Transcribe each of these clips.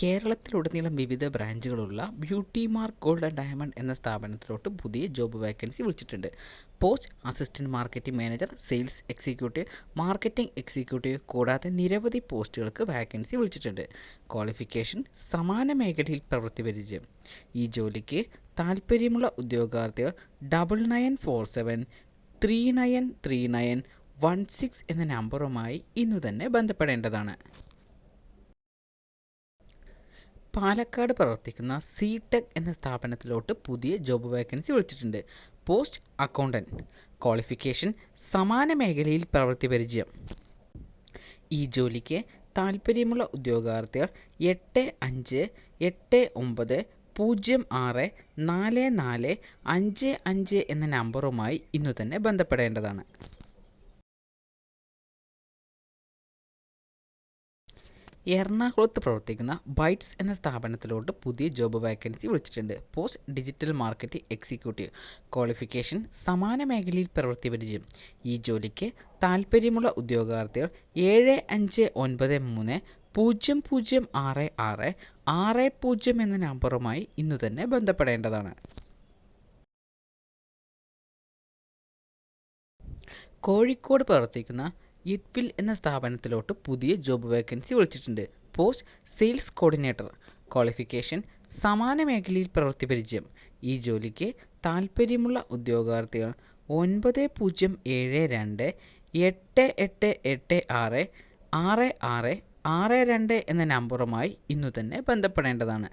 കേരളത്തിലുടനീളം വിവിധ ബ്രാഞ്ചുകളുള്ള beauty mark gold and diamond എന്ന സ്ഥാപനത്തിലോട്ട് പുതിയ ജോബ് വേക്കൻസി വിളിച്ചിട്ടുണ്ട്. Post assistant marketing manager sales executive marketing executive കൂടാതെ നിരവധി പോസ്റ്റുകൾക്ക് വാക്കൻസി വിളിച്ചിട്ടുണ്ട്. ക്വാളിഫിക്കേഷൻ സമാന മേഖലയിൽ പ്രവൃത്തി പരിചയം. ഈ ജോലിക്ക് താൽപ്പര്യമുള്ള ഉദ്യോഗാർത്ഥികൾ double nine four seven three nine three nine one six എന്ന നമ്പറുമായി ഇന്നു തന്നെ ബന്ധപ്പെടേണ്ടതാണ്. പാലക്കാട് പ്രവർത്തിക്കുന്ന സി ടെക് എന്ന സ്ഥാപനത്തിലോട്ട് പുതിയ ജോബ് വേക്കൻസി വിളിച്ചിട്ടുണ്ട്. പോസ്റ്റ് അക്കൗണ്ടന്റ് ക്വാളിഫിക്കേഷൻ സമാന മേഖലയിൽ പ്രവൃത്തി പരിചയം. ഈ ജോലിക്ക് താൽപ്പര്യമുള്ള ഉദ്യോഗാർത്ഥികൾ എട്ട് അഞ്ച് എട്ട് ഒമ്പത് പൂജ്യം ആറ് നാല് നാല് അഞ്ച് അഞ്ച് എന്ന നമ്പറുമായി ഇന്നു തന്നെ ബന്ധപ്പെടേണ്ടതാണ്. എറണാകുളത്ത് പ്രവർത്തിക്കുന്ന ബൈറ്റ്സ് എന്ന സ്ഥാപനത്തിലോട്ട് പുതിയ ജോബ് വാക്കൻസി വിളിച്ചിട്ടുണ്ട്. Post digital marketing executive qualification സമാന മേഖലയിൽ പ്രവൃത്തി പരിചയം. ഈ ജോലിക്ക് താൽപ്പര്യമുള്ള ഉദ്യോഗാർത്ഥികൾ ഏഴ് അഞ്ച് ഒൻപത് മൂന്ന് പൂജ്യം പൂജ്യം ആറ് ആറ് ആറ് പൂജ്യം എന്ന നമ്പറുമായി ഇന്നു തന്നെ ബന്ധപ്പെടേണ്ടതാണ്. കോഴിക്കോട് പ്രവർത്തിക്കുന്ന ഇഡ്പിൽ എന്ന സ്ഥാപനത്തിലോട്ട് പുതിയ ജോബ് വേക്കൻസി വിളിച്ചിട്ടുണ്ട്. Post sales coordinator. ക്വാളിഫിക്കേഷൻ സമാന മേഖലയിൽ പ്രവൃത്തി പരിചയം. ഈ ജോലിക്ക് താൽപ്പര്യമുള്ള ഉദ്യോഗാർത്ഥികൾ ഒൻപത് പൂജ്യം ഏഴ് രണ്ട് എട്ട് എട്ട് എട്ട് ആറ് ആറ് ആറ് ആറ് രണ്ട് എന്ന നമ്പറുമായി ഇന്നു തന്നെ ബന്ധപ്പെടേണ്ടതാണ്.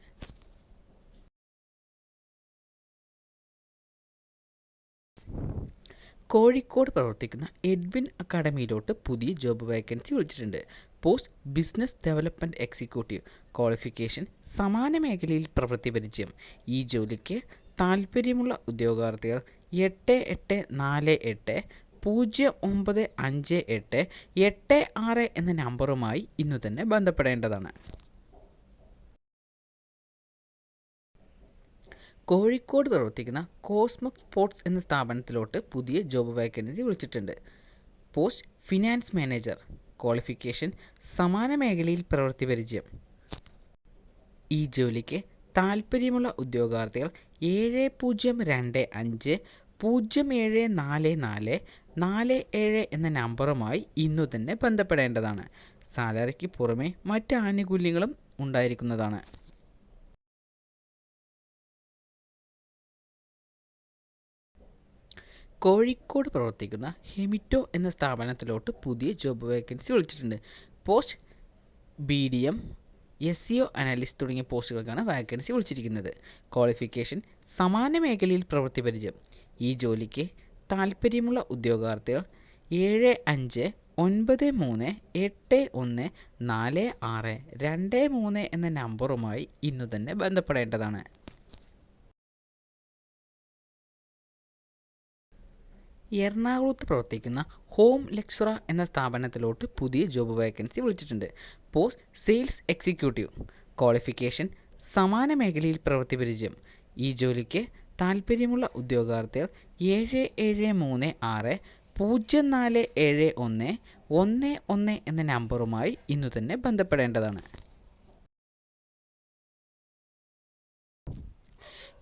കോഴിക്കോട് പ്രവർത്തിക്കുന്ന എഡ്വിൻ അക്കാഡമിയിലോട്ട് പുതിയ ജോബ് വേക്കൻസി വിളിച്ചിട്ടുണ്ട്. Post business development executive qualification സമാന മേഖലയിൽ പ്രവൃത്തി പരിചയം. ഈ ജോലിക്ക് താൽപ്പര്യമുള്ള ഉദ്യോഗാർത്ഥികൾ എട്ട് എട്ട് നാല് എട്ട് പൂജ്യം ഒമ്പത് അഞ്ച് എട്ട് എട്ട് ആറ് എന്ന നമ്പറുമായി ഇന്നു തന്നെ ബന്ധപ്പെടേണ്ടതാണ്. കോഴിക്കോട് പ്രവർത്തിക്കുന്ന കോസ്മക് സ്പോർട്സ് എന്ന സ്ഥാപനത്തിലോട്ട് പുതിയ ജോബ് വേക്കൻസി വിളിച്ചിട്ടുണ്ട്. പോസ്റ്റ് ഫിനാൻസ് മാനേജർ ക്വാളിഫിക്കേഷൻ സമാന മേഖലയിൽ പ്രവൃത്തി പരിചയം. ഈ ജോലിക്ക് താൽപ്പര്യമുള്ള ഉദ്യോഗാർത്ഥികൾ ഏഴ് പൂജ്യം രണ്ട് അഞ്ച് പൂജ്യം ഏഴ് നാല് നാല് നാല് ഏഴ് എന്ന നമ്പറുമായി ഇന്നു തന്നെ ബന്ധപ്പെടേണ്ടതാണ്. സാലറിക്ക് പുറമെ മറ്റ് ആനുകൂല്യങ്ങളും ഉണ്ടായിരിക്കുന്നതാണ്. കോഴിക്കോട് പ്രവർത്തിക്കുന്ന ഹെമിറ്റോ എന്ന സ്ഥാപനത്തിലോട്ട് പുതിയ ജോബ് വേക്കൻസി വിളിച്ചിട്ടുണ്ട്. Post B D M S C O analyst തുടങ്ങിയ പോസ്റ്റുകൾക്കാണ് വേക്കൻസി വിളിച്ചിരിക്കുന്നത്. ക്വാളിഫിക്കേഷൻ സമാന മേഖലയിൽ പ്രവൃത്തി പരിചയം. ഈ ജോലിക്ക് താൽപ്പര്യമുള്ള ഉദ്യോഗാർത്ഥികൾ ഏഴ് അഞ്ച് ഒൻപത് മൂന്ന് എട്ട് ഒന്ന് നാല് ആറ് രണ്ട് മൂന്ന് എന്ന നമ്പറുമായി ഇന്നു തന്നെ ബന്ധപ്പെടേണ്ടതാണ്. എറണാകുളത്ത് പ്രവർത്തിക്കുന്ന ഹോം ലെക്ചറ എന്ന സ്ഥാപനത്തിലോട്ട് പുതിയ ജോബ് വേക്കൻസി വിളിച്ചിട്ടുണ്ട്. Post sales executive. ക്വാളിഫിക്കേഷൻ സമാന മേഖലയിൽ പ്രവൃത്തി പരിചയം. ഈ ജോലിക്ക് താൽപ്പര്യമുള്ള ഉദ്യോഗാർത്ഥികൾ ഏഴ് ഏഴ് മൂന്ന് ആറ് പൂജ്യം നാല് ഏഴ് ഒന്ന് ഒന്ന് ഒന്ന് എന്ന നമ്പറുമായി ഇന്നു തന്നെ ബന്ധപ്പെടേണ്ടതാണ്.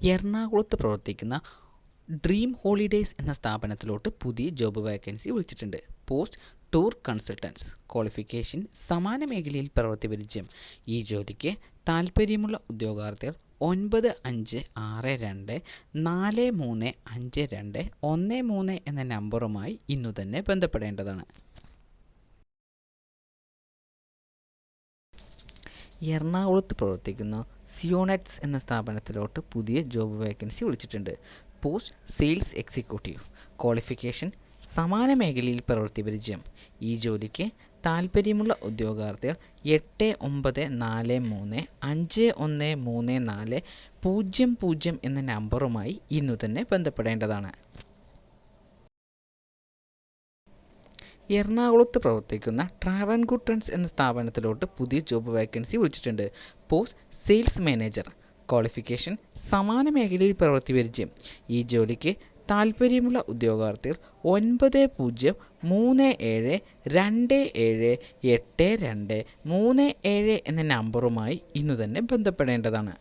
എറണാകുളത്ത് പ്രവർത്തിക്കുന്ന ഡ്രീം ഹോളിഡേയ്സ് എന്ന സ്ഥാപനത്തിലോട്ട് പുതിയ ജോബ് വേക്കൻസി വിളിച്ചിട്ടുണ്ട്. പോസ്റ്റ് ടൂർ കൺസൾട്ടൻസ് ക്വാളിഫിക്കേഷൻ സമാന മേഖലയിൽ പ്രവൃത്തി പരിചയം. ഈ ജോലിക്ക് താൽപ്പര്യമുള്ള ഉദ്യോഗാർത്ഥികൾ ഒൻപത് അഞ്ച് ആറ് രണ്ട് നാല് മൂന്ന് അഞ്ച് രണ്ട് ഒന്ന് മൂന്ന് എന്ന നമ്പറുമായി ഇന്നു തന്നെ ബന്ധപ്പെടേണ്ടതാണ്. എറണാകുളത്ത് പ്രവർത്തിക്കുന്ന സിയോണറ്റ്സ് എന്ന സ്ഥാപനത്തിലോട്ട് പുതിയ ജോബ് വേക്കൻസി വിളിച്ചിട്ടുണ്ട്. Post sales executive. ക്വാളിഫിക്കേഷൻ സമാന മേഖലയിൽ പ്രവൃത്തി പരിചയം. ഈ ജോലിക്ക് താൽപ്പര്യമുള്ള ഉദ്യോഗാർത്ഥികൾ എട്ട് ഒമ്പത് നാല് മൂന്ന് അഞ്ച് ഒന്ന് മൂന്ന് നാല് പൂജ്യം പൂജ്യം എന്ന നമ്പറുമായി ഇന്നു തന്നെ ബന്ധപ്പെടേണ്ടതാണ്. എറണാകുളത്ത് പ്രവർത്തിക്കുന്ന ട്രാവൻകൂർ ട്രൻസ് എന്ന സ്ഥാപനത്തിലോട്ട് പുതിയ ജോബ് വേക്കൻസി വിളിച്ചിട്ടുണ്ട്. Post sales manager. ക്വാളിഫിക്കേഷൻ സമാന മേഖലയിൽ പ്രവൃത്തി പരിചയം. ഈ ജോലിക്ക് താൽപ്പര്യമുള്ള ഉദ്യോഗാർത്ഥികൾ ഒൻപത് പൂജ്യം മൂന്ന് ഏഴ് രണ്ട് ഏഴ് എട്ട് രണ്ട് മൂന്ന് ഏഴ് എന്ന നമ്പറുമായി ഇന്ന് തന്നെ ബന്ധപ്പെടേണ്ടതാണ്.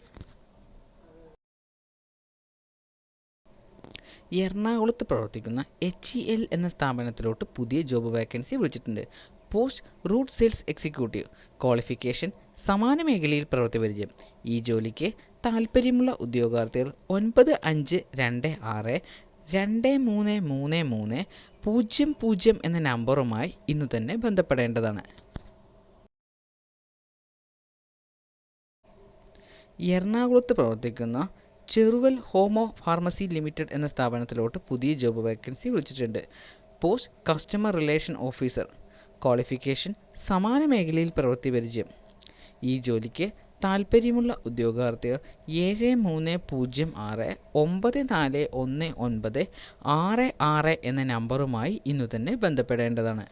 എറണാകുളത്ത് പ്രവർത്തിക്കുന്ന എച്ച് ഇ എൽ എന്ന സ്ഥാപനത്തിലോട്ട് പുതിയ ജോബ് വേക്കൻസി വിളിച്ചിട്ടുണ്ട്. Post route sales executive. Qualification സമാന മേഖലയിൽ പ്രവൃത്തി പരിചയം. ഈ ജോലിക്ക് താൽപ്പര്യമുള്ള ഉദ്യോഗാർത്ഥികൾ ഒൻപത് അഞ്ച് രണ്ട് ആറ് രണ്ട് മൂന്ന് മൂന്ന് മൂന്ന് പൂജ്യം പൂജ്യം എന്ന നമ്പറുമായി ഇന്ന് തന്നെ ബന്ധപ്പെടേണ്ടതാണ്. എറണാകുളത്ത് പ്രവർത്തിക്കുന്ന ചെറുവൽ ഹോമോ ഫാർമസി ലിമിറ്റഡ് എന്ന സ്ഥാപനത്തിലോട്ട് പുതിയ ജോബ് വേക്കൻസി വിളിച്ചിട്ടുണ്ട്. Post customer relation officer. Qualification സമാന മേഖലയിൽ പ്രവൃത്തി പരിചയം. ഈ ജോലിക്ക് താൽപ്പര്യമുള്ള ഉദ്യോഗാർത്ഥികൾ ഏഴ് മൂന്ന് പൂജ്യം ആറ് ഒമ്പത് നാല് ഒന്ന് ഒൻപത് ആറ് ആറ് എന്ന നമ്പറുമായി ഇന്നു തന്നെ ബന്ധപ്പെടേണ്ടതാണ്.